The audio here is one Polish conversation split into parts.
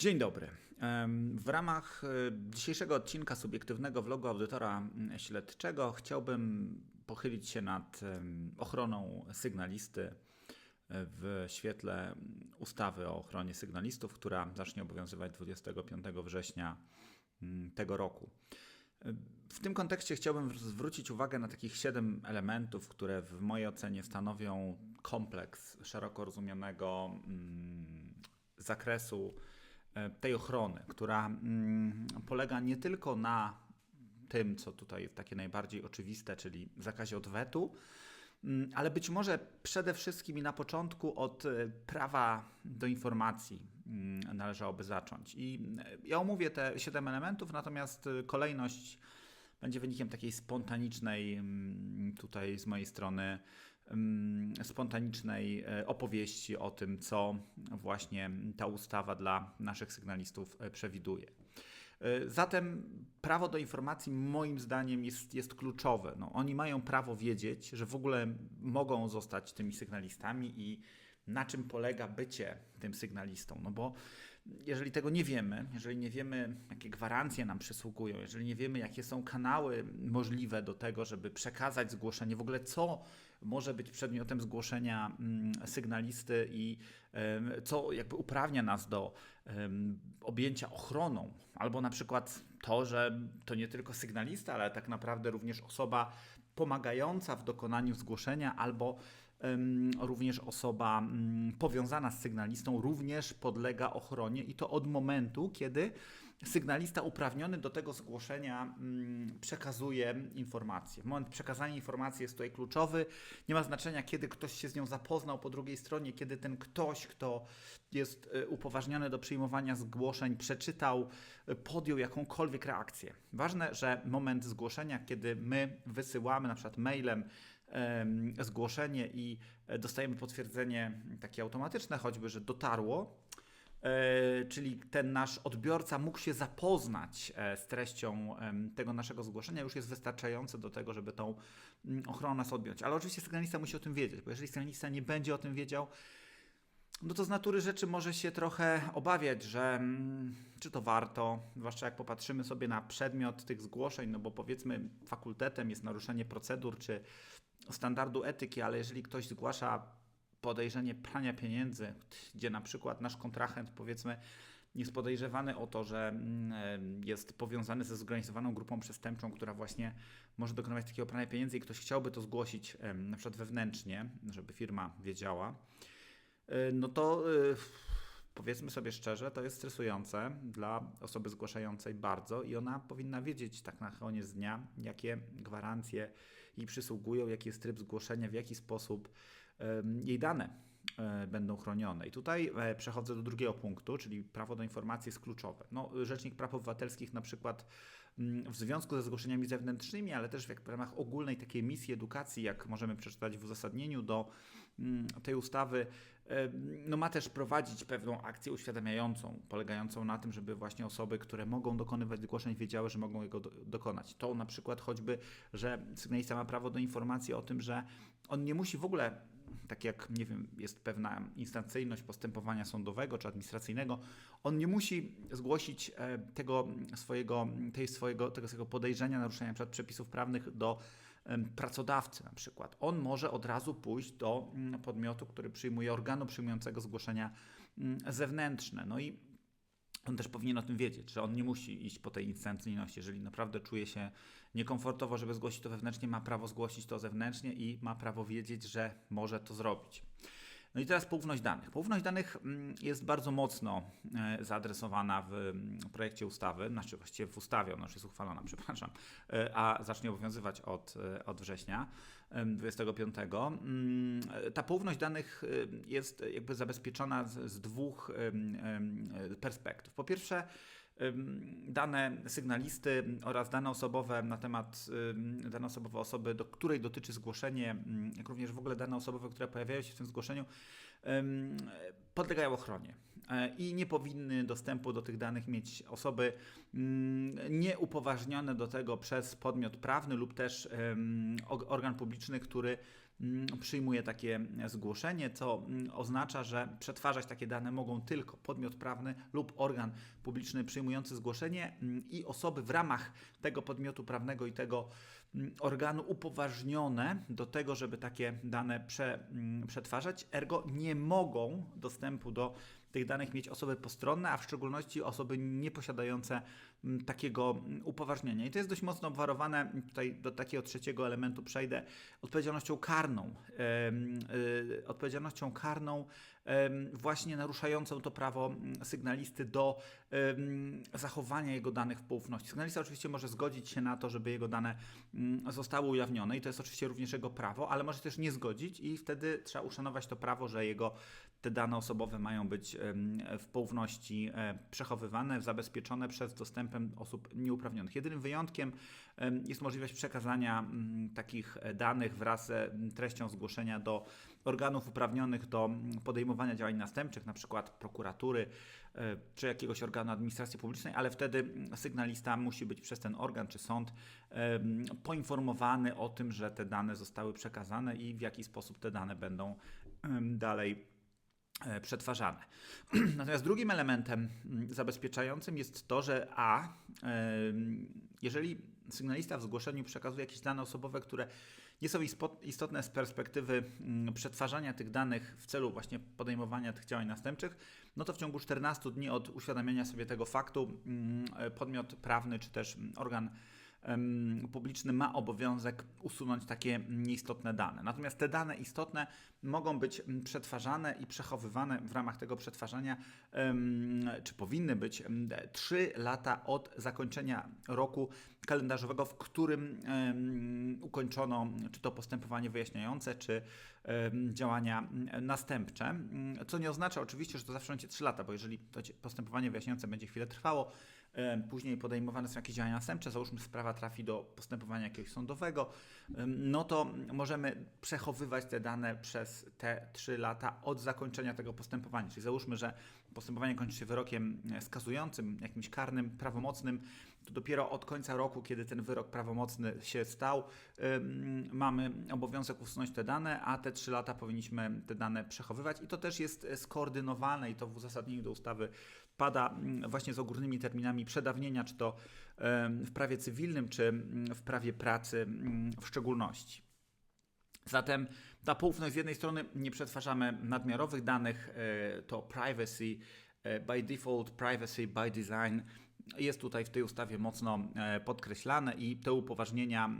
Dzień dobry. W ramach e, dzisiejszego odcinka subiektywnego vlogu audytora śledczego chciałbym pochylić się nad ochroną sygnalisty e, w świetle ustawy o ochronie sygnalistów, która zacznie obowiązywać 25 września tego roku. W tym kontekście chciałbym zwrócić uwagę na takich siedem elementów, które w mojej ocenie stanowią kompleks szeroko rozumianego zakresu E, tej ochrony, która mm, polega nie tylko na tym, co tutaj jest takie najbardziej oczywiste, czyli zakazie odwetu, mm, ale być może przede wszystkim i na początku od e, prawa do informacji mm, należałoby zacząć. I e, ja omówię te siedem elementów, natomiast kolejność będzie wynikiem takiej spontanicznej, tutaj z mojej strony, spontanicznej e, opowieści o tym, co właśnie ta ustawa dla naszych sygnalistów e, przewiduje. E, zatem prawo do informacji moim zdaniem jest, jest kluczowe. No, oni mają prawo wiedzieć, że w ogóle mogą zostać tymi sygnalistami i na czym polega bycie tym sygnalistą. No bo jeżeli tego nie wiemy, jeżeli nie wiemy, jakie gwarancje nam przysługują, jeżeli nie wiemy, jakie są kanały możliwe do tego, żeby przekazać zgłoszenie, w ogóle co może być przedmiotem zgłoszenia mm, sygnalisty i co jakby uprawnia nas do objęcia ochroną, albo na przykład to, że to nie tylko sygnalista, ale tak naprawdę również osoba pomagająca w dokonaniu zgłoszenia albo również osoba mm, powiązana z sygnalistą również podlega ochronie i to od momentu, kiedy sygnalista uprawniony do tego zgłoszenia mm, przekazuje informację. Moment przekazania informacji jest tutaj kluczowy. Nie ma znaczenia, kiedy ktoś się z nią zapoznał po drugiej stronie, kiedy ten ktoś, kto jest e, upoważniony do przyjmowania zgłoszeń, przeczytał, e, podjął jakąkolwiek reakcję. Ważne, że moment zgłoszenia, kiedy my wysyłamy na przykład mailem zgłoszenie i e, dostajemy potwierdzenie takie automatyczne, choćby, że dotarło, e, czyli ten nasz odbiorca mógł się zapoznać e, z treścią tego naszego zgłoszenia, już jest wystarczające do tego, żeby tą mm, ochronę nas odbiąć. Ale oczywiście sygnalista musi o tym wiedzieć, bo jeżeli sygnalista nie będzie o tym wiedział, no to z natury rzeczy może się trochę obawiać, że mm, czy to warto, zwłaszcza jak popatrzymy sobie na przedmiot tych zgłoszeń, no bo powiedzmy fakultetem jest naruszenie procedur czy standardu etyki, ale jeżeli ktoś zgłasza podejrzenie prania pieniędzy, gdzie na przykład nasz kontrahent powiedzmy jest podejrzewany o to, że mm, jest powiązany ze zorganizowaną grupą przestępczą, która właśnie może dokonywać takiego prania pieniędzy i ktoś chciałby to zgłosić na przykład wewnętrznie, żeby firma wiedziała, e, no to e, powiedzmy sobie szczerze, to jest stresujące dla osoby zgłaszającej bardzo i ona powinna wiedzieć tak na koniec dnia, jakie gwarancje jej przysługują, jaki jest tryb zgłoszenia, w jaki sposób jej dane e, będą chronione. I tutaj e, przechodzę do drugiego punktu, czyli prawo do informacji jest kluczowe. No, Rzecznik Praw Obywatelskich na przykład w związku ze zgłoszeniami zewnętrznymi, ale też w ramach ogólnej takiej misji edukacji, jak możemy przeczytać w uzasadnieniu do tej ustawy, no ma też prowadzić pewną akcję uświadamiającą, polegającą na tym, żeby właśnie osoby, które mogą dokonywać zgłoszeń, wiedziały, że mogą jego do, dokonać. To na przykład choćby, że sygnalista ma prawo do informacji o tym, że on nie musi w ogóle tak jak, nie wiem, jest pewna instancyjność postępowania sądowego czy administracyjnego, on nie musi zgłosić e, tego swojego, tej swojego, tego swojego podejrzenia naruszenia przepisów prawnych do pracodawcy na przykład. On może od razu pójść do mm, podmiotu, który przyjmuje organu przyjmującego zgłoszenia mm, zewnętrzne. No i on też powinien o tym wiedzieć, że on nie musi iść po tej instancyjności. Jeżeli naprawdę czuje się niekomfortowo, żeby zgłosić to wewnętrznie, ma prawo zgłosić to zewnętrznie i ma prawo wiedzieć, że może to zrobić. No i teraz poufność danych. Poufność danych mm, jest bardzo mocno e, zaadresowana w mm, projekcie ustawy, znaczy właściwie w ustawie, ona już jest uchwalona, przepraszam, e, a zacznie obowiązywać od, e, od września 25. Mm, ta poufność danych jest jakby zabezpieczona z, z dwóch perspektyw. Po pierwsze, dane sygnalisty oraz dane osobowe na temat dane osobowe osoby, do której dotyczy zgłoszenie, jak również w ogóle dane osobowe, które pojawiają się w tym zgłoszeniu, podlegają ochronie e, i nie powinny dostępu do tych danych mieć osoby nieupoważnione do tego przez podmiot prawny lub też organ publiczny, który przyjmuje takie zgłoszenie, co mm, oznacza, że przetwarzać takie dane mogą tylko podmiot prawny lub organ publiczny przyjmujący zgłoszenie mm, i osoby w ramach tego podmiotu prawnego i tego organu upoważnione do tego, żeby takie dane prze, przetwarzać, ergo nie mogą dostępu do tych danych mieć osoby postronne, a w szczególności osoby nieposiadające mm, takiego mm, upoważnienia. I to jest dość mocno obwarowane, tutaj do takiego trzeciego elementu przejdę, odpowiedzialnością karną. Yy, odpowiedzialnością karną właśnie naruszającą to prawo mm, sygnalisty do zachowania jego danych w poufności. Sygnalista oczywiście może zgodzić się na to, żeby jego dane zostały ujawnione i to jest oczywiście również jego prawo, ale może też nie zgodzić i wtedy trzeba uszanować to prawo, że jego te dane osobowe mają być w poufności e, przechowywane, zabezpieczone przed dostępem osób nieuprawnionych. Jedynym wyjątkiem jest możliwość przekazania mm, takich e, danych wraz z treścią zgłoszenia do organów uprawnionych do mm, podejmowania działań następczych, na przykład prokuratury e, czy jakiegoś organu administracji publicznej, ale wtedy mm, sygnalista musi być przez ten organ czy sąd poinformowany o tym, że te dane zostały przekazane i w jaki sposób te dane będą dalej E, przetwarzane. Natomiast drugim elementem mm, zabezpieczającym jest to, że a jeżeli sygnalista w zgłoszeniu przekazuje jakieś dane osobowe, które nie są istotne z perspektywy mm, przetwarzania tych danych w celu właśnie podejmowania tych działań następczych, no to w ciągu 14 dni od uświadomienia sobie tego faktu mm, podmiot prawny czy też organ publiczny ma obowiązek usunąć takie nieistotne dane. Natomiast te dane istotne mogą być przetwarzane i przechowywane w ramach tego przetwarzania, czy powinny być 3 lata od zakończenia roku kalendarzowego, w którym ukończono czy to postępowanie wyjaśniające, czy działania następcze. Co nie oznacza oczywiście, że to zawsze będzie 3 lata, bo jeżeli to postępowanie wyjaśniające będzie chwilę trwało, później podejmowane są jakieś działania następcze, załóżmy sprawa trafi do postępowania jakiegoś sądowego, no to możemy przechowywać te dane przez te 3 lata od zakończenia tego postępowania. Czyli załóżmy, że postępowanie kończy się wyrokiem e, skazującym, jakimś karnym, prawomocnym, to dopiero od końca roku, kiedy ten wyrok prawomocny się stał, mamy obowiązek usunąć te dane, a te 3 lata powinniśmy te dane przechowywać i to też jest skoordynowane i to w uzasadnieniu do ustawy pada właśnie z ogólnymi terminami przedawnienia, czy to w prawie cywilnym, czy w prawie pracy w szczególności. Zatem ta poufność z jednej strony nie przetwarzamy nadmiarowych danych, e, to privacy e, by default, privacy by design jest tutaj w tej ustawie mocno e, podkreślane i te upoważnienia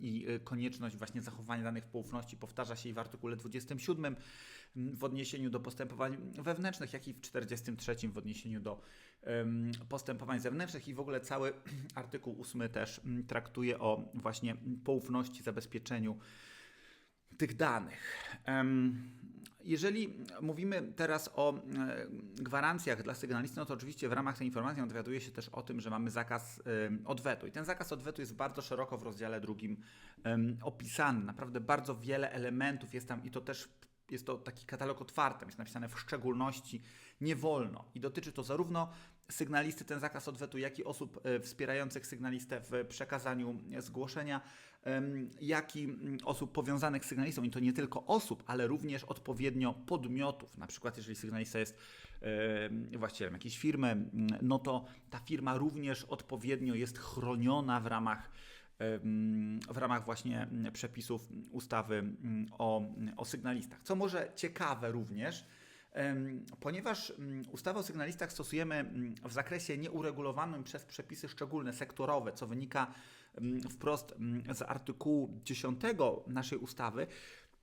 i konieczność właśnie zachowania danych w poufności powtarza się i w artykule 27 w odniesieniu do postępowań wewnętrznych, jak i w 43 w odniesieniu do postępowań zewnętrznych. I w ogóle cały artykuł 8 też traktuje o właśnie poufności, zabezpieczeniu tych danych. Jeżeli mówimy teraz o e, gwarancjach dla sygnalisty, no to oczywiście w ramach tej informacji dowiaduje się też o tym, że mamy zakaz odwetu. I ten zakaz odwetu jest bardzo szeroko w rozdziale drugim opisany. Naprawdę bardzo wiele elementów jest tam i to też jest to taki katalog otwarty, jest napisane w szczególności nie wolno. I dotyczy to zarówno sygnalisty, ten zakaz odwetu, jak i osób e, wspierających sygnalistę w przekazaniu zgłoszenia, jak i mm, osób powiązanych z sygnalistą. I to nie tylko osób, ale również odpowiednio podmiotów. Na przykład, jeżeli sygnalista jest właścicielem jakiejś firmy, no to ta firma również odpowiednio jest chroniona w ramach w ramach właśnie przepisów ustawy o, o sygnalistach. Co może ciekawe również, ponieważ ustawę o sygnalistach stosujemy w zakresie nieuregulowanym przez przepisy szczególne, sektorowe, co wynika wprost z artykułu 10 naszej ustawy,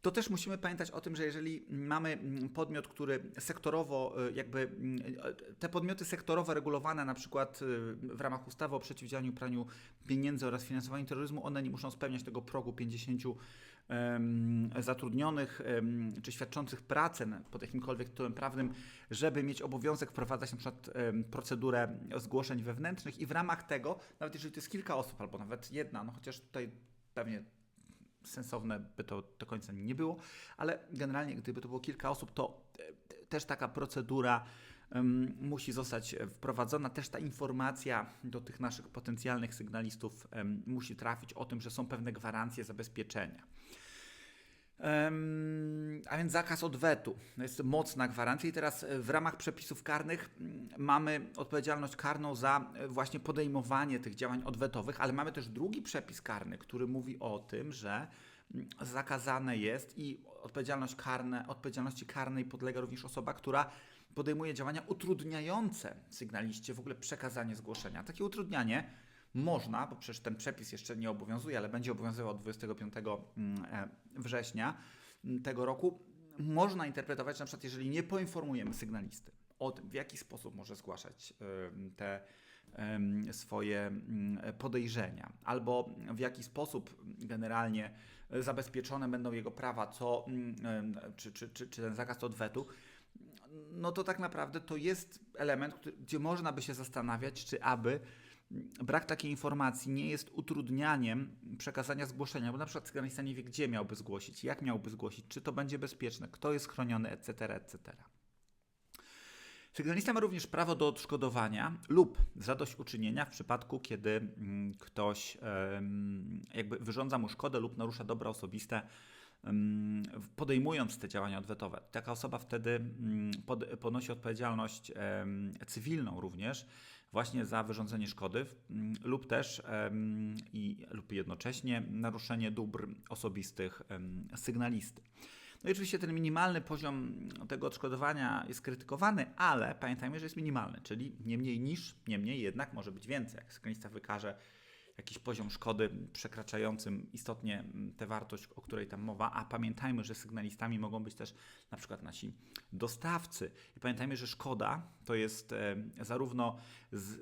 to też musimy pamiętać o tym, że jeżeli mamy podmiot, który sektorowo, e, jakby te podmioty sektorowo regulowane, na przykład e, w ramach ustawy o przeciwdziałaniu praniu pieniędzy oraz finansowaniu terroryzmu, one nie muszą spełniać tego progu 50 zatrudnionych czy świadczących pracę pod jakimkolwiek tytułem prawnym, żeby mieć obowiązek wprowadzać na przykład procedurę zgłoszeń wewnętrznych i w ramach tego, nawet jeżeli to jest kilka osób albo nawet jedna, no chociaż tutaj pewnie sensowne by to do końca nie było, ale generalnie gdyby to było kilka osób, to e, też taka procedura musi zostać wprowadzona. Też ta informacja do tych naszych potencjalnych sygnalistów musi trafić o tym, że są pewne gwarancje zabezpieczenia. A więc zakaz odwetu. To jest mocna gwarancja i teraz e, w ramach przepisów karnych mm, mamy odpowiedzialność karną za e, właśnie podejmowanie tych działań odwetowych, ale mamy też drugi przepis karny, który mówi o tym, że mm, zakazane jest i odpowiedzialność karne, odpowiedzialności karnej podlega również osoba, która podejmuje działania utrudniające sygnaliście w ogóle przekazanie zgłoszenia. Takie utrudnianie można, bo przecież ten przepis jeszcze nie obowiązuje, ale będzie obowiązywał od 25 mm, e, września mm, tego roku, można interpretować na przykład, jeżeli nie poinformujemy sygnalisty o tym, w jaki sposób może zgłaszać te swoje mm, podejrzenia, albo w jaki sposób generalnie zabezpieczone będą jego prawa, co, czy, czy, czy, czy ten zakaz odwetu, no to tak naprawdę to jest element, gdzie można by się zastanawiać, czy aby brak takiej informacji nie jest utrudnianiem przekazania zgłoszenia, bo na przykład sygnalista nie wie, gdzie miałby zgłosić, jak miałby zgłosić, czy to będzie bezpieczne, kto jest chroniony, etc., etc. Sygnalista ma również prawo do odszkodowania lub zadośćuczynienia w przypadku, kiedy mm, ktoś jakby wyrządza mu szkodę lub narusza dobra osobiste, podejmując te działania odwetowe. Taka osoba wtedy mm, ponosi odpowiedzialność cywilną również właśnie za wyrządzenie szkody mm, lub też i, lub jednocześnie naruszenie dóbr osobistych sygnalisty. No i oczywiście ten minimalny poziom tego odszkodowania jest krytykowany, ale pamiętajmy, że jest minimalny, czyli nie mniej niż, niemniej jednak może być więcej. Jak sygnalista wykaże jakiś poziom szkody przekraczającym istotnie mm, tę wartość, o której tam mowa, a pamiętajmy, że sygnalistami mogą być też na przykład nasi dostawcy. I pamiętajmy, że szkoda to jest e, zarówno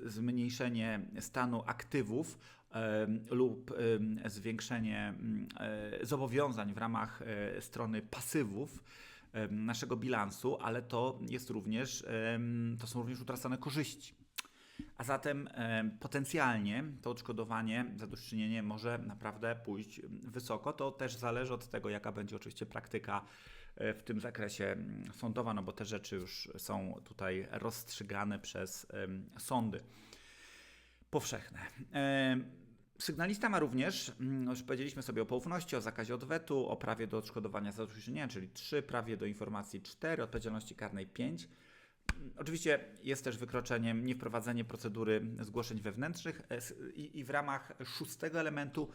zmniejszenie stanu aktywów e, lub e, zwiększenie mm, zobowiązań w ramach strony pasywów, naszego bilansu, ale to jest również, to są również utracone korzyści. A zatem e, potencjalnie to odszkodowanie, zadośćuczynienie może naprawdę pójść wysoko. To też zależy od tego, jaka będzie oczywiście praktyka e, w tym zakresie sądowa, no bo te rzeczy już są tutaj rozstrzygane przez sądy powszechne. E, Sygnalista ma również, mm, już powiedzieliśmy sobie o poufności, o zakazie odwetu, o prawie do odszkodowania zadośćuczynienia, czyli 3, prawie do informacji 4, odpowiedzialności karnej 5. Oczywiście jest też wykroczeniem niewprowadzenie procedury zgłoszeń wewnętrznych e, i, i w ramach szóstego elementu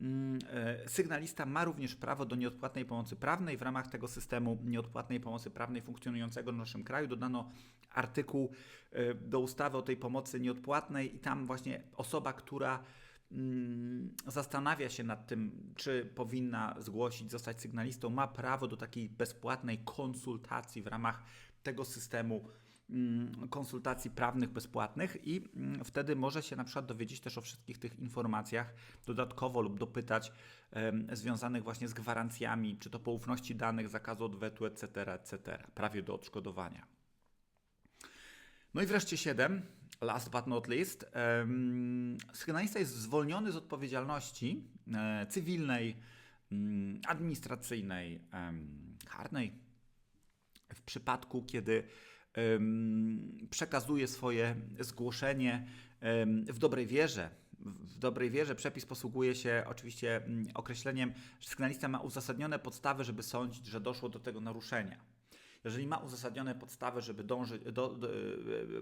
mm, e, Sygnalista ma również prawo do nieodpłatnej pomocy prawnej. W ramach tego systemu nieodpłatnej pomocy prawnej funkcjonującego w naszym kraju dodano artykuł e, do ustawy o tej pomocy nieodpłatnej i tam właśnie osoba, która mm, zastanawia się nad tym, czy powinna zgłosić, zostać sygnalistą, ma prawo do takiej bezpłatnej konsultacji w ramach tego systemu mm, konsultacji prawnych bezpłatnych i mm, wtedy może się na przykład dowiedzieć też o wszystkich tych informacjach dodatkowo lub dopytać związanych właśnie z gwarancjami, czy to poufności danych, zakazu odwetu, etc., etc., prawie do odszkodowania. No i wreszcie 7, last but not least, sygnalista jest zwolniony z odpowiedzialności e, cywilnej, mm, administracyjnej, karnej, w przypadku, kiedy przekazuje swoje zgłoszenie w dobrej wierze. W dobrej wierze przepis posługuje się oczywiście mm, określeniem, że sygnalista ma uzasadnione podstawy, żeby sądzić, że doszło do tego naruszenia jeżeli ma uzasadnione podstawy, żeby dążyć do, do, e,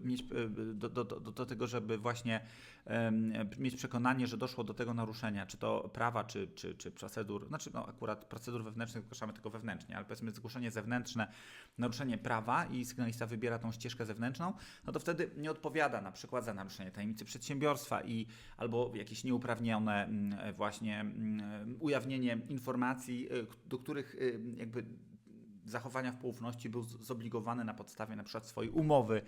mieć e, do, do, do, tego, żeby właśnie um, mieć przekonanie, że doszło do tego naruszenia, czy to prawa, czy, czy, czy procedur, znaczy no akurat procedur wewnętrznych zgłaszamy tylko wewnętrznie, ale powiedzmy zgłoszenie zewnętrzne, naruszenie prawa i sygnalista wybiera tą ścieżkę zewnętrzną, no to wtedy nie odpowiada na przykład za naruszenie tajemnicy przedsiębiorstwa i albo jakieś nieuprawnione mm, właśnie mm, ujawnienie informacji, e, do których jakby zachowania w poufności był zobligowany na podstawie na przykład swojej umowy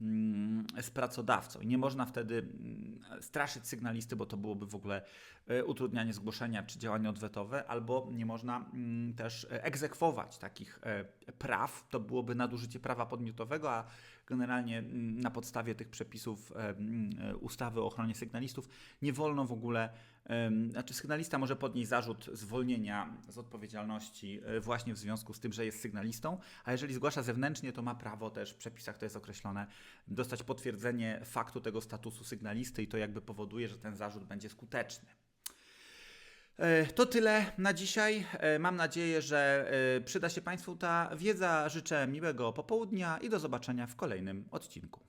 mm, z pracodawcą. I nie można wtedy mm, straszyć sygnalisty, bo to byłoby w ogóle e, utrudnianie zgłoszenia czy działanie odwetowe, albo nie można mm, też egzekwować takich e, praw. To byłoby nadużycie prawa podmiotowego, a generalnie na podstawie tych przepisów e, ustawy o ochronie sygnalistów nie wolno w ogóle znaczy sygnalista może podnieść zarzut zwolnienia z odpowiedzialności e, właśnie w związku z tym, że jest sygnalistą, a jeżeli zgłasza zewnętrznie, to ma prawo też, w przepisach to jest określone, dostać potwierdzenie faktu tego statusu sygnalisty i to jakby powoduje, że ten zarzut będzie skuteczny. E, To tyle na dzisiaj. E, Mam nadzieję, że e, przyda się Państwu ta wiedza. Życzę miłego popołudnia i do zobaczenia w kolejnym odcinku.